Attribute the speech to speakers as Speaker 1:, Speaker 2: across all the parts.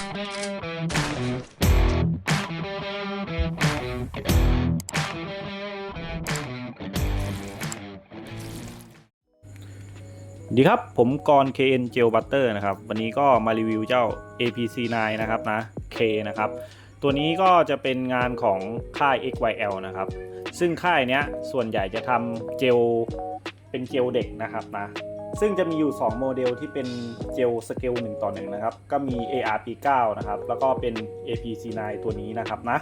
Speaker 1: ดีครับ ผมกร KN Gel Butter นะครับ วันนี้ก็มารีวิวเจ้า APC9 นะครับนะ K นะครับ ตัวนี้ก็จะเป็นงานของค่าย XYL นะครับ ซึ่งค่ายเนี้ยส่วนใหญ่จะทำเจลเป็นเจลเด็กนะครับนะ ซึ่งจะมีอยู่ 2 โมเดลที่เป็นเจลสเกล1ต่อ1นะครับ ก็มี ARP9 นะครับ แล้วก็เป็น APC9 ตัวนี้นะครับนะ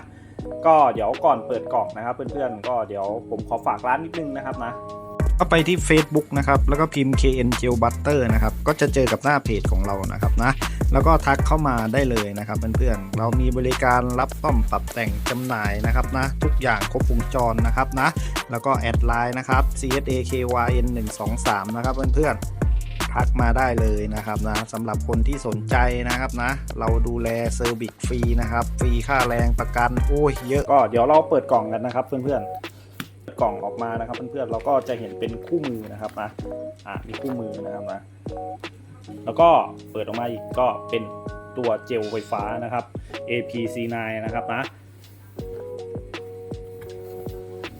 Speaker 1: ก็เดี๋ยวก่อนเปิดกล่องนะครับ เพื่อนๆ ก็เดี๋ยวผมขอฝากร้านนิดนึงนะครับนะ
Speaker 2: ก็ไปที่ Facebook นะครับ แล้วก็พิมพ์ KN Gel Butter นะครับ ก็จะเจอกับหน้าเพจของเรานะครับนะ แล้วก็ทักเข้ามาได้เลยนะครับเพื่อนๆเรามีบริการรับซ่อมปรับแต่งจำหน่ายนะครับนะทุกอย่างครบวงจรนะครับนะแล้วก็แอดไลน์นะครับ CSAKYN 1 2 3นะครับเพื่อนๆทักมาได้เลยนะครับนะสำหรับคนที่สนใจนะครับนะ เราดูแลเซอร์วิสฟรีนะครับ ฟรีค่าแรงประกันโอ้ยเยอะ
Speaker 1: ก็เดี๋ยวเราเปิดกล่องกันนะครับ เพื่อนๆเปิดกล่องออกมานะครับ เพื่อนๆเราก็จะเห็นเป็นคู่มือนะครับนะอะมีคู่มือนะครับนะ แล้วก็เปิดออกมาอีกก็เป็นตัวเจลไฟฟ้านะครับ APC9 นะครับนะ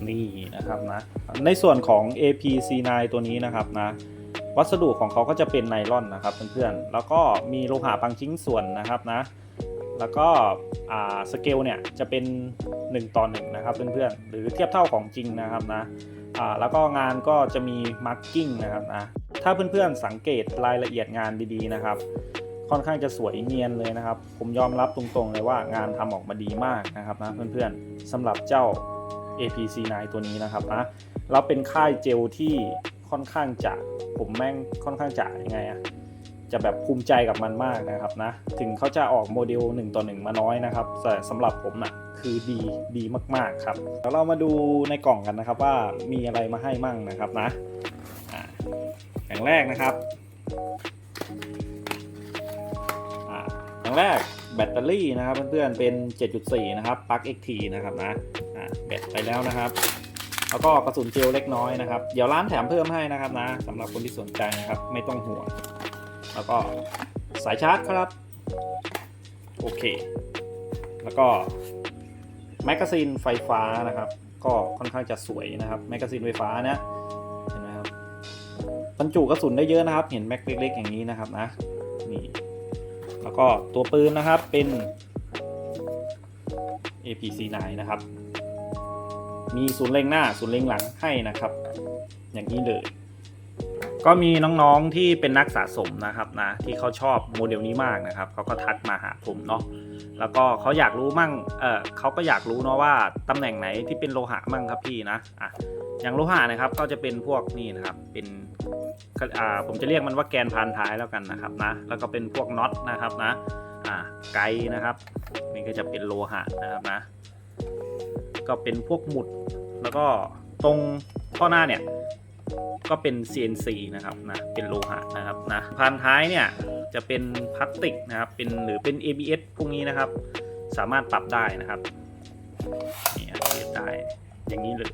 Speaker 1: นี่นะครับนะในส่วนของ APC9 ตัวนี้นะครับนะวัสดุของเขาก็จะเป็นไนลอนนะครับเพื่อนๆแล้วก็มีโลหะบางชิ้นส่วนนะครับนะแล้วก็สเกลเนี่ยจะเป็น 1 ต่อ1นะครับเพื่อนๆหรือเทียบเท่าของจริงนะครับนะแล้วก็งานก็จะมีมาร์กิ้งนะครับนะ ถ้าเพื่อนๆสังเกตรายละเอียดงานดีๆนะครับ ค่อนข้างจะสวยเนียนเลยนะครับ ผมยอมรับตรงๆเลยว่างานทำออกมาดีมากนะครับนะเพื่อนๆสำหรับเจ้า APC9 ตัวนี้นะครับนะแล้วเป็นค่ายเจลที่ค่อนข้างจะผมแม่งค่อนข้างจะยังไงอะจะแบบภูมิใจกับมันมากนะครับนะ ถึงเขาจะออกโมเดล1ต่อ1มาน้อยนะครับ แต่สำหรับผมนะ่ะคือดีดีมากๆครับแล้วเรามาดูในกล่องกันนะครับว่ามีอะไรมาให้มั่งนะครับนะ อย่างแรกนะครับอย่างแรกแบตเตอรี่นะครับเพื่อนๆเป็น 7.4 นะครับปลั๊ก XT นะครับนะแบตไปแล้วนะครับแล้วก็กระสุนเจลเล็กน้อยนะครับ เดี๋ยวร้านแถมเพิ่มให้นะครับนะสำหรับคนที่สนใจนะครับไม่ต้องห่วง แล้วก็สายชาร์จครับ โอเค แล้วก็แมกกาซีนไฟฟ้านะครับ ก็ค่อนข้างจะสวยนะครับแมกกาซีนไฟฟ้าเนี่ย บรรจุกระสุนได้เยอะนะครับ เห็นแม็กเล็กๆอย่างนี้นะครับนะนี่แล้วก็ตัวปืนนะครับเป็น APC9 นะครับ มีศูนย์เล็งหน้าศูนย์เล็งหลังให้นะครับ อย่างนี้เลย ก็มีน้องๆที่เป็นนักสะสมนะครับนะที่เขาชอบโมเดลนี้มากนะครับเขาก็ทักมาหาผมเนาะแล้วก็เขาอยากรู้มั่งเออเขาก็อยากรู้เนาะว่าตำแหน่งไหนที่เป็นโลหะมั่งครับพี่นะอะอย่างโลหะนะครับก็จะเป็นพวกนี่นะครับเป็น ผมจะเรียกมันว่าแกนพานท้ายแล้วกันนะครับนะ แล้วก็เป็นพวกน็อตนะครับนะอ่าไกด์นะครับนี่ก็จะเป็นโลหะนะครับนะ ก็เป็นพวกหมุด แล้วก็ตรงข้อหน้าเนี่ยก็เป็น CNC นะครับนะเป็นโลหะนะครับนะพานท้ายเนี่ยจะเป็นพลาสติกนะครับเป็นหรือเป็น ABS พวกนี้นะครับ สามารถปรับได้นะครับนี่เปลี่ยนได้อย่างนี้เลย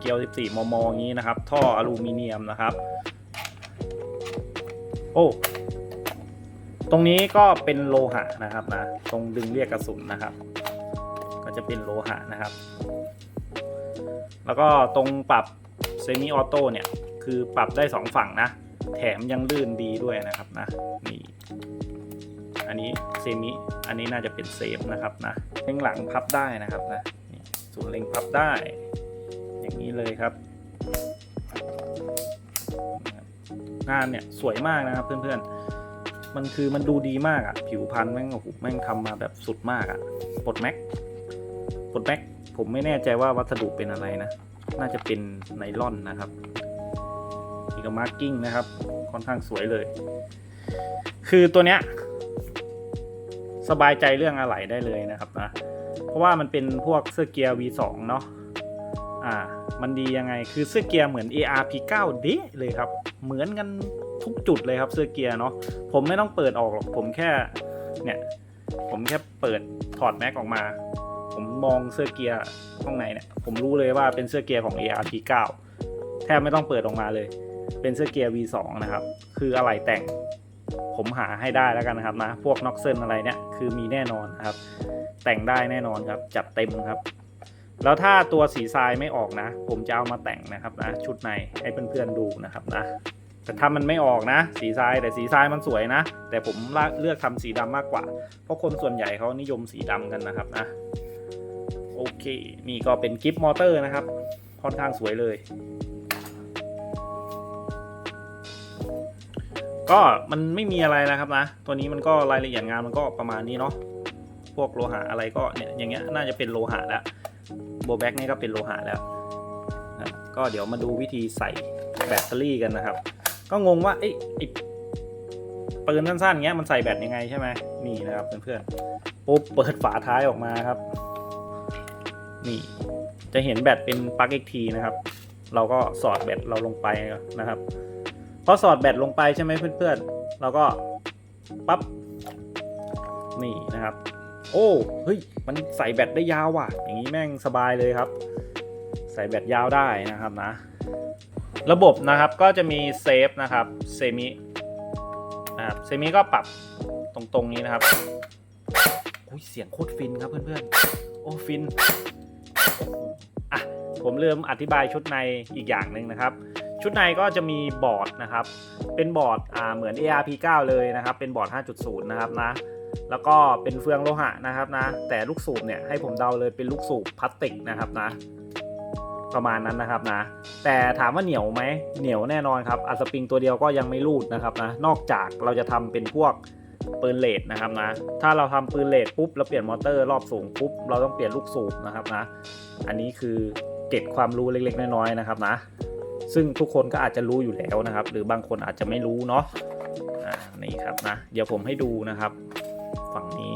Speaker 1: เกลียว 14 มม อย่างนี้นะครับ ท่ออลูมิเนียมนะครับ โอ้ตรงนี้ก็เป็นโลหะนะครับนะ ตรงดึงเรียกกระสุนนะครับ ก็จะเป็นโลหะนะครับ แล้วก็ตรงปรับเซมิออโต้เนี่ย คือปรับได้ 2 ฝั่งนะ แถมยังลื่นดีด้วยนะครับนะ นี่ อันนี้เซมิ อันนี้น่าจะเป็นเซฟนะครับนะเล็งหลังพับได้นะครับนะนี่ศูนเล็งพับได้ อย่างนี้เลยครับ งานเนี่ยสวยมากนะครับเพื่อนๆ มันคือมันดูดีมากอะผิวพันธุ์แม่งโอ้โหแม่งทำมาแบบสุดมากอะปลดแม็กปลดแม็กผมไม่แน่ใจว่าวัสดุเป็นอะไรนะ น่าจะเป็นไนลอนนะครับอีกมาร์กิ้งนะครับ ค่อนข้างสวยเลย คือตัวเนี้ยสบายใจเรื่องอะไหล่ได้เลยนะครับนะ เพราะว่ามันเป็นพวกเสื้อเกียร์ V2 เนาะ อ่า มันดียังไง คือเสื้อเกียร์เหมือน ARP9 เดะเลยครับ เหมือนกันทุกจุดเลยครับเสื้อเกียร์เนาะ ผมไม่ต้องเปิดออกหรอก ผมแค่ เนี่ย ผมแค่เปิดถอดแม็กออกมา ผมมองเสื้อเกียร์ข้างในเนี่ย ผมรู้เลยว่าเป็นเสื้อเกียร์ของ ARP9 แทบไม่ต้องเปิดออกมาเลย เป็นเสื้อเกียร์ V2 นะครับ คืออะไรแต่ง ผมหาให้ได้แล้วกันนะครับนะ พวกน็อกเซนอะไรเนี่ย คือมีแน่นอนครับ แต่งได้แน่นอนครับ จัดเต็มครับ แล้วถ้าตัวสีทรายไม่ออกนะ ผมจะเอามาแต่งนะครับนะ ชุดในให้เพื่อนๆดูนะครับนะแต่ถ้ามันไม่ออกนะ สีทรายแต่สีทรายมันสวยนะ แต่ผมเลือกทำสีดำมากกว่า เพราะคนส่วนใหญ่เขานิยมสีดำกันนะครับนะโอเค นี่ก็เป็นกิฟต์มอเตอร์นะครับ ค่อนข้างสวยเลย ก็มันไม่มีอะไรนะครับนะ ตัวนี้มันก็รายละเอียดงานมันก็ประมาณนี้เนาะพวกโลหะอะไรก็เนี่ยอย่างเงี้ยน่าจะเป็นโลหะแล้ว โบแบ็กนี่ก็เป็นโลหะแล้วนะก็เดี๋ยวมาดูวิธีใส่แบตเตอรี่กันนะครับ ก็งงว่าเอ้ไอ้ปืนสั้นๆเงี้ยมันใส่แบตยังไงใช่ไหมนี่นะครับเพื่อนๆปุ๊บเปิดฝาท้ายออกมาครับ นี่ จะเห็นแบตเป็นปลั๊ก XT นะครับ เราก็สอดแบตเราลงไปนะครับพอสอดแบตลงไปใช่ไหมเพื่อนๆเราก็ปั๊บนี่นะครับ โอ้เฮ้ยมันใส่แบตได้ยาวว่ะ อย่างนี้แม่งสบายเลยครับ ใส่แบตยาวได้นะครับนะ ระบบนะครับก็จะมีเซฟนะครับเซมินะครับเซมิก็ปรับตรงๆนี้นะครับอุ้ยเสียงโคตรฟินครับเพื่อนๆ โอ้ฟินอะผมลืมอธิบายชุดในอีกอย่างหนึ่งนะครับ ชุดในก็จะมีบอร์ดนะครับ เป็นบอร์ดอ่าเหมือน ARP9 เลยนะครับ เป็นบอร์ด 5.0 นะครับนะ แล้วก็เป็นเฟืองโลหะนะครับนะ แต่ลูกสูบเนี่ยให้ผมเดาเลยเป็นลูกสูบพลาสติกนะครับนะ ประมาณนั้นนะครับนะ แต่ถามว่าเหนียวไหมเหนียวแน่นอนครับอัดสปริงตัวเดียวก็ยังไม่รูดนะครับนะ นอกจากเราจะทำเป็นพวกปืนเลดนะครับนะ ถ้าเราทำปืนเลดปุ๊บเราเปลี่ยนมอเตอร์รอบสูงปุ๊บเราต้องเปลี่ยนลูกสูบนะครับนะ อันนี้คือเกร็ดความรู้เล็กๆ น้อยๆนะครับนะ ซึ่งทุกคนก็อาจจะรู้อยู่แล้วนะครับ หรือบางคนอาจจะไม่รู้เนาะนี่ครับนะ เดี๋ยวผมให้ดูนะครับ ฝั่งนี้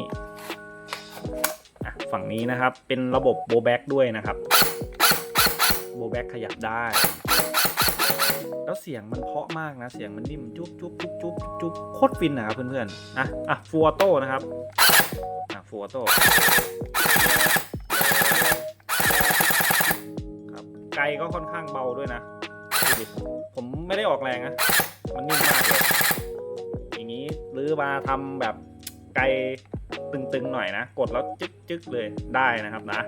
Speaker 1: อะฝั่งนี้นะครับเป็นระบบโบแบ็กด้วยนะครับโบแบ็กขยับได้ แล้วเสียงมันเพาะมากนะ เสียงมันนิ่มจุ๊บจุ๊บจุ๊บจุ๊บจุ๊บโคตรฟินนะครับเพื่อนๆอะอะฟัวโต้นะครับอะฟัวโต้ครับไกลก็ค่อนข้างเบาด้วยนะดูดิผมไม่ได้ออกแรงนะมันนิ่มมากเลยอย่างนี้หรือมาทำแบบ ไกลตึงๆหน่อยนะ กดแล้วจึ๊กๆเลยได้นะครับนะ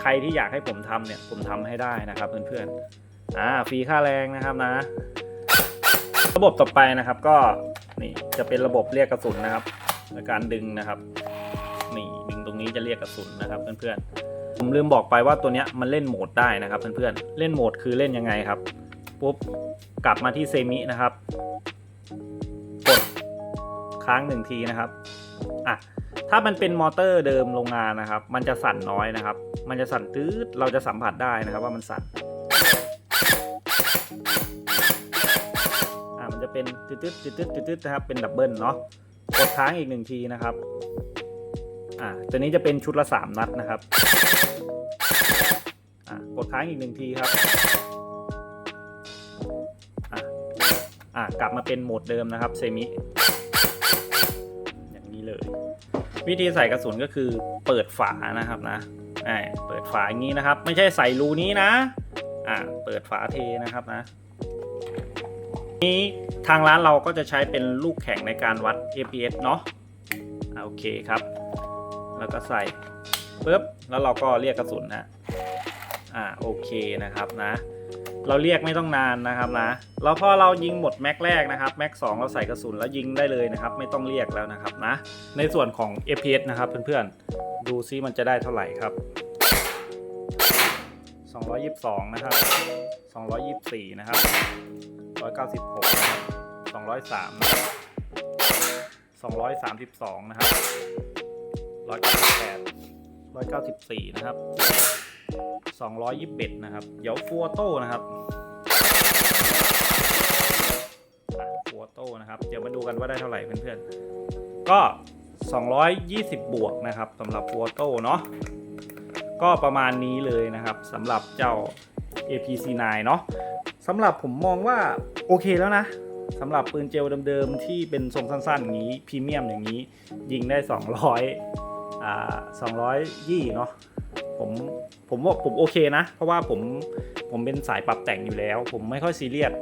Speaker 1: ใครที่อยากให้ผมทำเนี่ยผมทำให้ได้นะครับเพื่อนๆอ่าฟรีค่าแรงนะครับนะ ระบบต่อไปนะครับก็นี่จะเป็นระบบเรียกกระสุนนะครับในการดึงนะครับนี่ดึงตรงนี้จะเรียกกระสุนนะครับเพื่อนๆผมลืมบอกไปว่าตัวเนี้ยมันเล่นโหมดได้นะครับเพื่อนๆเล่นโหมดคือเล่นยังไงครับปุ๊บกลับมาที่เซมินะครับ กดค้างหนึ่งทีนะครับ อะถ้ามันเป็นมอเตอร์เดิมโรงงานนะครับ มันจะสั่นน้อยนะครับ มันจะสั่นตืดเราจะสัมผัสได้นะครับว่ามันสั่นอะมันจะเป็นตืดตืดตืดตืดตืดนะครับเป็นดับเบิลเนาะกดค้างอีกหนึ่งทีนะครับอ่าตัวนี้จะเป็นชุดละสามนัดนะครับอ่ากดค้างอีกหนึ่งทีครับอะอ่ากลับมาเป็นโหมดเดิมนะครับเซมิ วิธีใส่กระสุนก็คือเปิดฝานะครับนะอ่าเปิดฝาอย่างนี้นะครับ ไม่ใช่ใส่รูนี้นะอ่าเปิดฝาเทนะครับนะนี้ทางร้านเราก็จะใช้เป็นลูกแข่งในการวัด APS เนาะอ่าโอเคครับ แล้วก็ใส่ปุ๊บแล้วเราก็เรียกกระสุนนะอ่าโอเคนะครับนะ เราเรียกไม่ต้องนานนะครับนะแล้วพอเรายิงหมดแม็กแรกนะครับแม็กสเราใส่กระสุนแล้วยิงได้เลยนะครับ ไม่ต้องเรียกแล้วนะครับนะ ในส่วนของ FPS นะครับเพื่อนๆ ดูซิมันจะได้เท่าไหร่ครับ 222 นะครับ 224 นะครับ 196 นะครับ 203 นะครับ 232 นะครับ 198 194 นะครับ 221 นะครับ เดี๋ยวฟัวโต้นะครับฟัวโต้นะครับ เดี๋ยวมาดูกันว่าได้เท่าไหร่เพื่อนๆ ก็ 220 บวกนะครับสำหรับฟัวโต้เนาะ ก็ประมาณนี้เลยนะครับสำหรับเจ้า APC9 เนาะสำหรับผมมองว่าโอเคแล้วนะสำหรับปืนเจลเดิมๆ ที่เป็นทรงสั้นๆ อย่างนี้พรีเมียมอย่างนี้ ยิงได้ 200อ่า200ยี่เนาะผม ผมว่าผมโอเคนะ เพราะว่าผมผมเป็นสายปรับแต่งอยู่แล้ว ผมไม่ค่อยซีเรียส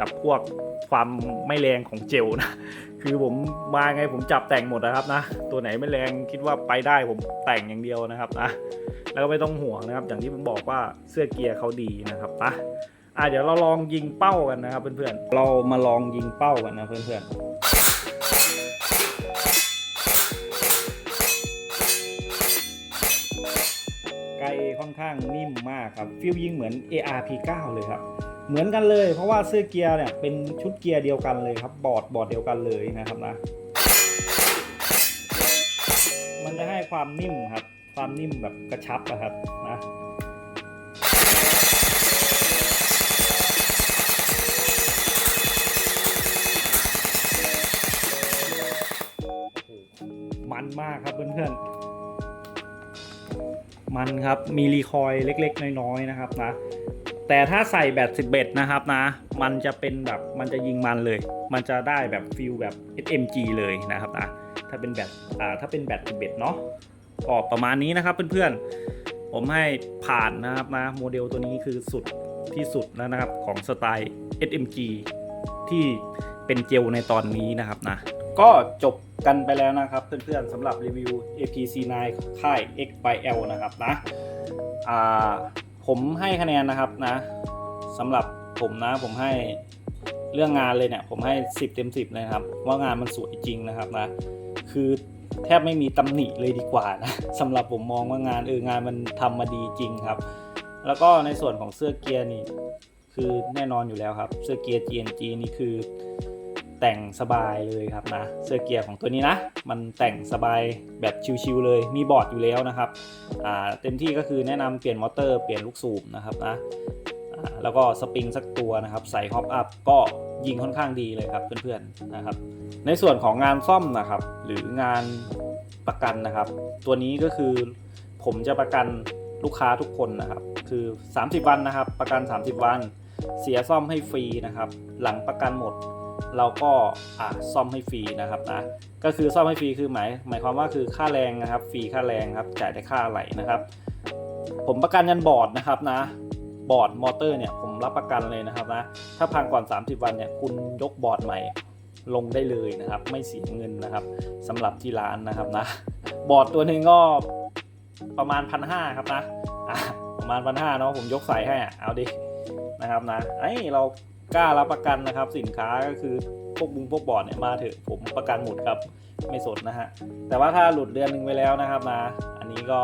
Speaker 1: กับพวกความไม่แรงของเจลนะ คือผมมาไงผมจับแต่งหมดนะครับนะ ตัวไหนไม่แรงคิดว่าไปได้ผมแต่งอย่างเดียวนะครับนะ แล้วก็ไม่ต้องห่วงนะครับ อย่างที่ผมบอกว่าเสื้อเกียร์เขาดีนะครับนะอะเดี๋ยวเราลองยิงเป้ากันนะครับเพื่อนๆ เรามาลองยิงเป้ากันนะเพื่อนๆ ค่อนข้างนิ่มมากครับฟิลยิงเหมือน ARP9 เลยครับ เหมือนกันเลยเพราะว่าเสื้อเกียร์เนี่ยเป็นชุดเกียร์เดียวกันเลยครับ บอร์ดบอร์ดเดียวกันเลยนะครับนะ มันจะให้ความนิ่มครับ ความนิ่มแบบกระชับอะครับนะมันมากครับเพื่อนๆ มันครับมีรีคอยล์เล็กๆ น้อยๆนะครับนะแต่ถ้าใส่แบต11 นะครับนะ มันจะเป็นแบบมันจะยิงมันเลย มันจะได้แบบฟิลแบบ SMG เลยนะครับนะถ้าเป็นแบตอ่าถ้าเป็นแบต11 เนาะก็ประมาณนี้นะครับเพื่อนๆ ผมให้ผ่านนะครับนะโมเดลตัวนี้คือสุดที่สุดแล้วนะครับของสไตล์ SMG ที่เป็นเจลในตอนนี้นะครับนะ ก็จบกันไปแล้วนะครับ เพื่อนๆสำหรับรีวิว APC9 ค่าย X by L นะครับนะผมให้คะแนนนะครับนะสำหรับผมนะผมให้เรื่องงานเลยเนี่ยผมให้ 10 เต็ม 10 เลยครับ ว่างานมันสวยจริงนะครับนะคือแทบไม่มีตำหนิเลยดีกว่านะสำหรับผมมองว่างานเอองานมันทำมาดีจริงครับ แล้วก็ในส่วนของเสื้อเกียร์นี่คือแน่นอนอยู่แล้วครับ เสื้อเกียร์ GNG นี่คือ แต่งสบายเลยครับนะเสื้อเกียร์ของตัวนี้นะ มันแต่งสบายแบบชิวๆเลยมีบอร์ดอยู่แล้วนะครับเต็มที่ก็คือแนะนำเปลี่ยนมอเตอร์เปลี่ยนลูกสูบนะครับนะแล้วก็สปริงสักตัวนะครับใส่ฮอปอัพก็ยิงค่อนข้างดีเลยครับเพื่อนๆนะครับ ในส่วนของงานซ่อมนะครับ หรืองานประกันนะครับ ตัวนี้ก็คือผมจะประกันลูกค้าทุกคนนะครับ คือ 30 วันนะครับ ประกัน 30 วัน เสียซ่อมให้ฟรีนะครับ หลังประกันหมด เราก็อ่าซ่อมให้ฟรีนะครับนะก็คือซ่อมให้ฟรีคือหมายหมายความว่าคือค่าแรงนะครับฟรีค่าแรงครับจ่ายแต่ค่าไหลนะครับ ผมประกันยันบอร์ดนะครับนะบอร์ดมอเตอร์เนี่ยผมรับประกันเลยนะครับนะถ้าพังก่อน 30 วันเนี่ยคุณยกบอร์ดใหม่ลงได้เลยนะครับ ไม่เสียเงินนะครับสำหรับที่ร้านนะครับนะบอร์ดตัวนึงก็ประมาณพันห้าครับนะอะประมาณพันห้าเนาะผมยกใส่ให้อะเอาดินะครับนะไอเรา กล้ารับประกันนะครับ สินค้าก็คือพวกบุงพวกบอร์ดเนี่ยมาเถอะผมประกันหมดครับไม่สนนะฮะแต่ว่าถ้าหลุดเดือนหนึ่งไปแล้วนะครับนะอันนี้ก็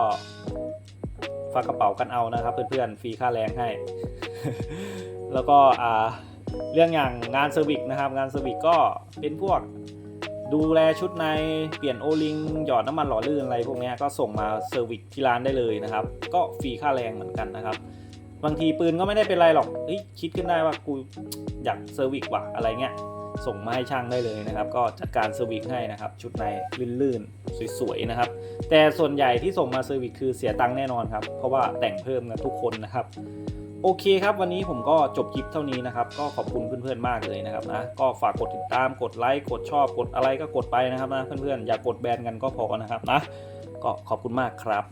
Speaker 1: ฝากกระเป๋ากันเอานะครับ เพื่อนๆฟรีค่าแรงให้ แล้วก็อ่าเรื่องอย่างงานเซอร์วิสนะครับ งานเซอร์วิสก็เป็นพวกดูแลชุดในเปลี่ยนโอลิงหยอดน้ำมันหล่อลื่นอะไรพวกนี้ก็ส่งมาเซอร์วิสที่ร้านได้เลยนะครับ ก็ฟรีค่าแรงเหมือนกันนะครับ บางทีปืนก็ไม่ได้เป็นไรหรอกเฮ้ยคิดขึ้นได้ว่ากูอยากเซอร์วิสว่ะอะไรเงี้ยส่งมาให้ช่างได้เลยนะครับ ก็จัดการเซอร์วิสให้นะครับ ชุดในลื่นๆ สวยๆ นะครับ แต่ส่วนใหญ่ที่ส่งมาเซอร์วิสคือเสียตังค์แน่นอนครับ เพราะว่าแต่งเพิ่มกันทุกคนนะครับ โอเคครับ วันนี้ผมก็จบคลิปเท่านี้นะครับ ก็ขอบคุณเพื่อนๆ มากเลยนะครับนะ ก็ฝากกดติดตาม กดไลค์ กดชอบ กดอะไรก็กดไปนะครับนะ เพื่อนๆ อย่ากกดแบนกันก็พอนะครับนะ ก็ขอบคุณมากครับ